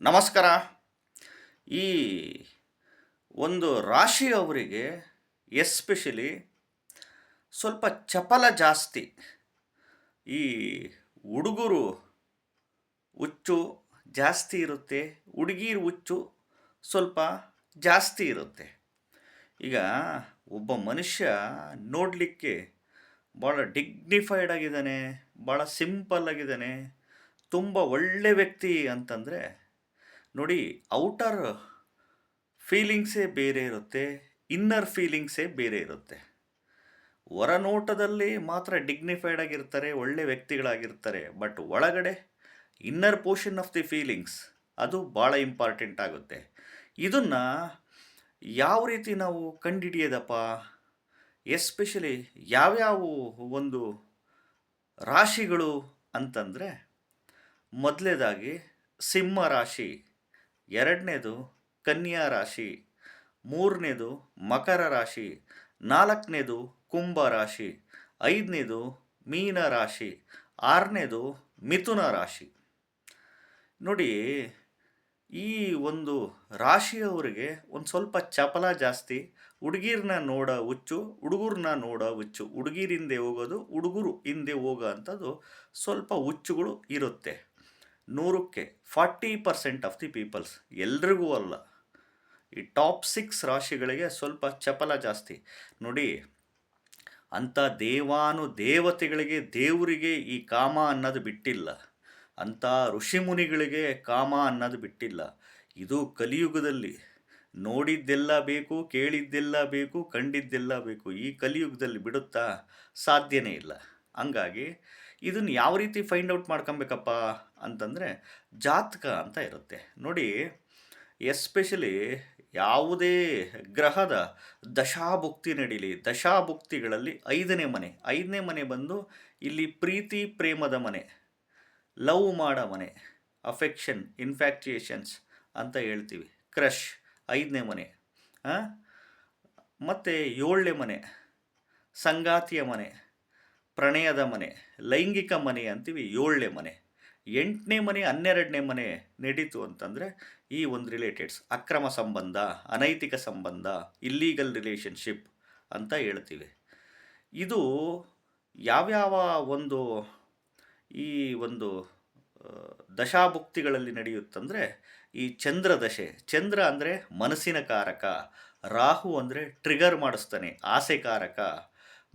ನಮಸ್ಕಾರ. ಈ ಒಂದು ರಾಶಿಯವರಿಗೆ ಎಸ್ಪೆಷಲಿ ಸ್ವಲ್ಪ ಚಪಲ ಜಾಸ್ತಿ. ಈ ಹುಡುಗರು ಹುಚ್ಚು ಜಾಸ್ತಿ ಇರುತ್ತೆ, ಹುಡುಗಿರು ಹುಚ್ಚು ಸ್ವಲ್ಪ ಜಾಸ್ತಿ ಇರುತ್ತೆ. ಈಗ ಒಬ್ಬ ಮನುಷ್ಯ ನೋಡಲಿಕ್ಕೆ ಭಾಳ ಡಿಗ್ನಿಫೈಡ್ ಆಗಿದ್ದಾನೆ ಭಾಳ ಸಿಂಪಲ್ ಆಗಿದ್ದಾನೆ, ತುಂಬ ಒಳ್ಳೆ ವ್ಯಕ್ತಿ ಅಂತಂದರೆ ನೋಡಿ ಔಟರ್ ಫೀಲಿಂಗ್ಸೇ ಬೇರೆ ಇರುತ್ತೆ ಇನ್ನರ್ ಫೀಲಿಂಗ್ಸೇ ಬೇರೆ ಇರುತ್ತೆ. ಹೊರನೋಟದಲ್ಲಿ ಮಾತ್ರ ಡಿಗ್ನಿಫೈಡ್ ಆಗಿರ್ತಾರೆ, ಒಳ್ಳೆ ವ್ಯಕ್ತಿಗಳಾಗಿರ್ತಾರೆ ಬಟ್ ಒಳಗಡೆ inner portion of the feelings ಅದು ಭಾಳ ಇಂಪಾರ್ಟೆಂಟ್ ಆಗುತ್ತೆ. ಇದನ್ನು ಯಾವ ರೀತಿ ನಾವು ಕಂಡುಹಿಡಿಯೋದಪ್ಪ ಎಸ್ಪೆಷಲಿ ಯಾವ್ಯಾವ ಒಂದು ರಾಶಿಗಳು ಅಂತಂದರೆ, ಮೊದಲೇದಾಗಿ ಸಿಂಹ ರಾಶಿ ಎರಡನೇದು ಕನ್ಯಾ ರಾಶಿ, ಮೂರನೇದು ಮಕರ ರಾಶಿ, ನಾಲ್ಕನೇದು ಕುಂಭ ರಾಶಿ, ಐದನೇದು ಮೀನ ರಾಶಿ, ಆರನೇದು ಮಿಥುನ ರಾಶಿ. ನೋಡಿ, ಈ ಒಂದು ರಾಶಿಯವರಿಗೆ ಒಂದು ಸ್ವಲ್ಪ ಚಪಲ ಜಾಸ್ತಿ ಹುಡುಗಿರನ್ನ ನೋಡೋ ಹುಚ್ಚು ಹುಡುಗರನ್ನ ನೋಡೋ ಹುಚ್ಚು. ಹುಡುಗಿರಿಂದೆ ಹೋಗೋದು, ಹುಡುಗರು ಹಿಂದೆ ಹೋಗೋ ಅಂಥದ್ದು ಸ್ವಲ್ಪ ಹುಚ್ಚುಗಳು ಇರುತ್ತೆ. ನೂರಕ್ಕೆ forty percent of the peoples ಎಲ್ರಿಗೂ ಅಲ್ಲ. ಈ ಟಾಪ್ ಸಿಕ್ಸ್ ರಾಶಿಗಳಿಗೆ ಸ್ವಲ್ಪ ಚಪಲ ಜಾಸ್ತಿ. ನೋಡಿ, ಅಂಥ ದೇವಾನು ದೇವತೆಗಳಿಗೆ ದೇವರಿಗೆ ಈ ಕಾಮ ಅನ್ನೋದು ಬಿಟ್ಟಿಲ್ಲ. ಅಂಥ ಋಷಿಮುನಿಗಳಿಗೆ ಕಾಮ ಅನ್ನೋದು ಬಿಟ್ಟಿಲ್ಲ. ಇದು ಕಲಿಯುಗದಲ್ಲಿ. ನೋಡಿದ್ದೆಲ್ಲ ಬೇಕು, ಕೇಳಿದ್ದೆಲ್ಲ ಬೇಕು, ಕಂಡಿದ್ದೆಲ್ಲ ಬೇಕು. ಈ ಕಲಿಯುಗದಲ್ಲಿ ಬಿಡುತ್ತಾ ಸಾಧ್ಯನೇ ಇಲ್ಲ. ಹಂಗಾಗಿ ಇದನ್ನು ಯಾವ ರೀತಿ ಫೈಂಡ್ ಔಟ್ ಮಾಡ್ಕೊಬೇಕಪ್ಪ ಅಂತಂದರೆ ಜಾತಕ ಅಂತ ಇರುತ್ತೆ. ನೋಡಿ ಎಸ್ಪೆಷಲಿ ಯಾವುದೇ ಗ್ರಹದ ದಶಾಭುಕ್ತಿ ನಡೀಲಿ. ದಶಾಭುಕ್ತಿಗಳಲ್ಲಿ ಐದನೇ ಮನೆ. ಐದನೇ ಮನೆ ಬಂದು ಇಲ್ಲಿ ಪ್ರೀತಿ, ಪ್ರೇಮದ ಮನೆ, ಲವ್ ಮಾಡೋ ಮನೆ ಅಫೆಕ್ಷನ್ ಇನ್ಫ್ಯಾಕ್ಚುಯೇಷನ್ಸ್ ಅಂತ ಹೇಳ್ತೀವಿ. ಕ್ರಶ್ ಐದನೇ ಮನೆ ಮತ್ತು ಏಳನೇ ಮನೆ, ಸಂಗಾತಿಯ ಮನೆ ಪ್ರಣಯದ ಮನೆ, ಲೈಂಗಿಕ ಮನೆ ಅಂತೀವಿ, ಏಳನೇ ಮನೆ. ಎಂಟನೇ ಮನೆ, ಹನ್ನೆರಡನೇ ಮನೆ ನಡೀತು ಅಂತಂದರೆ ಈ ಒಂದು ರಿಲೇಟೆಡ್ಸ್ ಅಕ್ರಮ ಸಂಬಂಧ, ಅನೈತಿಕ ಸಂಬಂಧ ಇಲ್ಲೀಗಲ್ ರಿಲೇಷನ್ಶಿಪ್ ಅಂತ ಹೇಳ್ತೀವಿ. ಇದು ಯಾವ್ಯಾವ ಒಂದು ಈ ಒಂದು ದಶಾಭುಕ್ತಿಗಳಲ್ಲಿ ನಡೆಯುತ್ತಂದರೆ ಈ ಚಂದ್ರ ದಶೆ. ಚಂದ್ರ ಅಂದರೆ ಮನಸ್ಸಿನ ಕಾರಕ, ರಾಹು ಅಂದರೆ ಟ್ರಿಗರ್ ಮಾಡಿಸ್ತಾನೆ ಆಸೆಕಾರಕ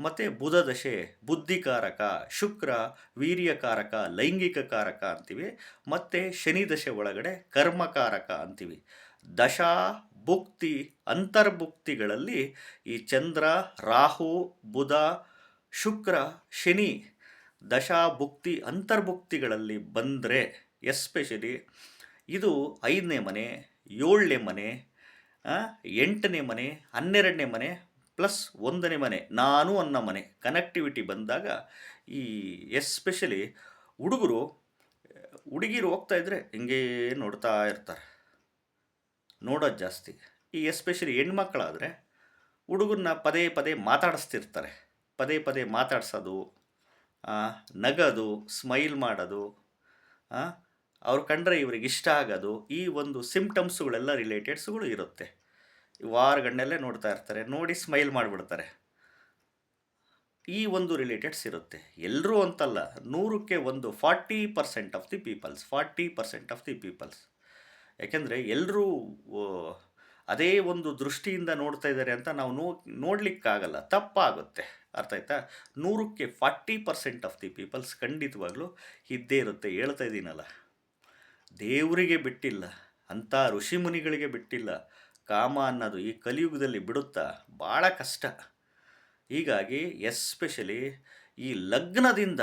ಮತ್ತು ಬುಧ ದಶೆ ಬುದ್ಧಿಕಾರಕ, ಶುಕ್ರ, ವೀರ್ಯಕಾರಕ, ಲೈಂಗಿಕ ಕಾರಕ ಅಂತೀವಿ. ಮತ್ತು ಶನಿ ದಶೆ ಒಳಗಡೆ ಕರ್ಮಕಾರಕ ಅಂತೀವಿ. ದಶಾ ಭುಕ್ತಿ ಅಂತರ್ಭುಕ್ತಿಗಳಲ್ಲಿ ಈ ಚಂದ್ರ, ರಾಹು, ಬುಧ, ಶುಕ್ರ, ಶನಿ ದಶಾ ಭುಕ್ತಿ ಅಂತರ್ಭುಕ್ತಿಗಳಲ್ಲಿ ಬಂದರೆ ಎಸ್ಪೆಷಲಿ ಇದು ಐದನೇ ಮನೆ, ಏಳನೇ ಮನೆ ಎಂಟನೇ ಮನೆ, ಹನ್ನೆರಡನೇ ಮನೆ ಪ್ಲಸ್ ಒಂದನೇ ಮನೆ, ನಾನು ಅನ್ನ ಮನೆ ಕನೆಕ್ಟಿವಿಟಿ ಬಂದಾಗ ಈ ಎಸ್ಪೆಷಲಿ ಹುಡುಗರು, ಹುಡುಗಿರು ಹೋಗ್ತಾ ಇದ್ದರೆ ಹಿಂಗೇ ನೋಡ್ತಾ ಇರ್ತಾರೆ. ನೋಡೋದು ಜಾಸ್ತಿ. ಈ ಎಸ್ಪೆಷಲಿ ಹೆಣ್ಮಕ್ಳಾದರೆ ಹುಡುಗರನ್ನ ಪದೇ ಪದೇ ಮಾತಾಡಿಸ್ತಿರ್ತಾರೆ. ಪದೇ ಪದೇ ಮಾತಾಡ್ಸೋದು ನಗದು ಸ್ಮೈಲ್ ಮಾಡೋದು ಅವ್ರು ಕಂಡ್ರೆ ಇವ್ರಿಗೆ ಇಷ್ಟ ಆಗೋದು, ಈ ಒಂದು ಸಿಮ್ಟಮ್ಸ್ಗಳೆಲ್ಲ ರಿಲೇಟೆಡ್ಸ್ಗಳು ಇರುತ್ತೆ. ವಾರಗಣ್ಣಲ್ಲೇ ನೋಡ್ತಾ ಇರ್ತಾರೆ. ನೋಡಿ ಸ್ಮೈಲ್ ಮಾಡಿಬಿಡ್ತಾರೆ. ಈ ಒಂದು ರಿಲೇಟೆಡ್ಸ್ ಇರುತ್ತೆ. ಎಲ್ಲರೂ ಅಂತಲ್ಲ, ನೂರಕ್ಕೆ ಒಂದು forty percent of the peoples forty percent of the peoples ಯಾಕೆಂದರೆ ಎಲ್ಲರೂ ಅದೇ ಒಂದು ದೃಷ್ಟಿಯಿಂದ ನೋಡ್ತಾ ಇದ್ದಾರೆ ಅಂತ ನಾವು ನೋ, ನೋಡಲಿಕ್ಕಾಗಲ್ಲ. ತಪ್ಪಾಗುತ್ತೆ. ಅರ್ಥ ಆಯ್ತಾ? ನೂರಕ್ಕೆ forty percent of the peoples ಖಂಡಿತವಾಗ್ಲೂ ಇದ್ದೇ ಇರುತ್ತೆ. ಹೇಳ್ತಾ ಇದ್ದೀನಲ್ಲ ದೇವರಿಗೆ ಬಿಟ್ಟಿಲ್ಲ. ಅಂಥ ಋಷಿಮುನಿಗಳಿಗೆ ಬಿಟ್ಟಿಲ್ಲ. ಕಾಮ ಅನ್ನೋದು ಈ ಕಲಿಯುಗದಲ್ಲಿ ಬಿಡುತ್ತಾ ಭಾಳ ಕಷ್ಟ. ಹೀಗಾಗಿ ಎಸ್ಪೆಷಲಿ ಈ ಲಗ್ನದಿಂದ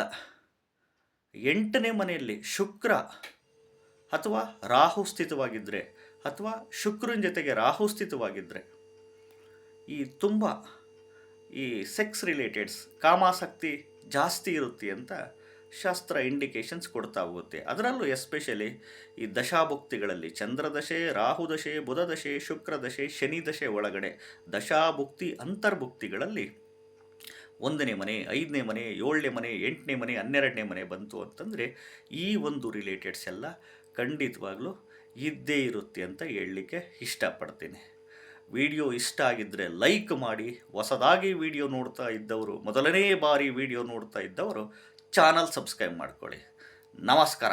ಎಂಟನೇ ಮನೆಯಲ್ಲಿ ಶುಕ್ರ ಅಥವಾ ರಾಹು ಸ್ಥಿತವಾಗಿದ್ದರೆ ಅಥವಾ ಶುಕ್ರನ ಜೊತೆಗೆ ರಾಹು ಸ್ಥಿತವಾಗಿದ್ದರೆ ಈ ತುಂಬ ಈ ಸೆಕ್ಸ್ ರಿಲೇಟೆಡ್ಸ್ ಕಾಮಾಸಕ್ತಿ ಜಾಸ್ತಿ ಇರುತ್ತೆ ಅಂತ ಶಾಸ್ತ್ರ ಇಂಡಿಕೇಶನ್ಸ್ ಕೊಡ್ತಾ ಹೋಗುತ್ತೆ. ಅದರಲ್ಲೂ ಎಸ್ಪೆಷಲಿ ಈ ದಶಾಭುಕ್ತಿಗಳಲ್ಲಿ ಚಂದ್ರದಶೆ, ರಾಹುದಶೆ, ಬುಧದಶೆ, ಶುಕ್ರದಶೆ ಶನಿ ದಶೆ ಒಳಗಡೆ ದಶಾಭುಕ್ತಿ ಅಂತರ್ಭುಕ್ತಿಗಳಲ್ಲಿ ಒಂದನೇ ಮನೆ, ಐದನೇ ಮನೆ, ಏಳನೇ ಮನೆ, ಎಂಟನೇ ಮನೆ, ಹನ್ನೆರಡನೇ ಮನೆ ಬಂತು ಅಂತಂದರೆ ಈ ಒಂದು ರಿಲೇಟೆಡ್ಸ್ ಎಲ್ಲ ಖಂಡಿತವಾಗ್ಲೂ ಇದ್ದೇ ಇರುತ್ತೆ ಅಂತ ಹೇಳಲಿಕ್ಕೆ ಇಷ್ಟಪಡ್ತೀನಿ. ವಿಡಿಯೋ ಇಷ್ಟ ಆಗಿದ್ದರೆ ಲೈಕ್ ಮಾಡಿ, ಹೊಸದಾಗಿ ವಿಡಿಯೋ ನೋಡ್ತಾ ಇದ್ದವರು, ಮೊದಲನೇ ಬಾರಿ ವಿಡಿಯೋ ನೋಡ್ತಾ ಇದ್ದವರು ಚಾನಲ್ ಸಬ್ಸ್ಕ್ರೈಬ್ ಮಾಡ್ಕೊಳ್ಳಿ. ನಮಸ್ಕಾರ.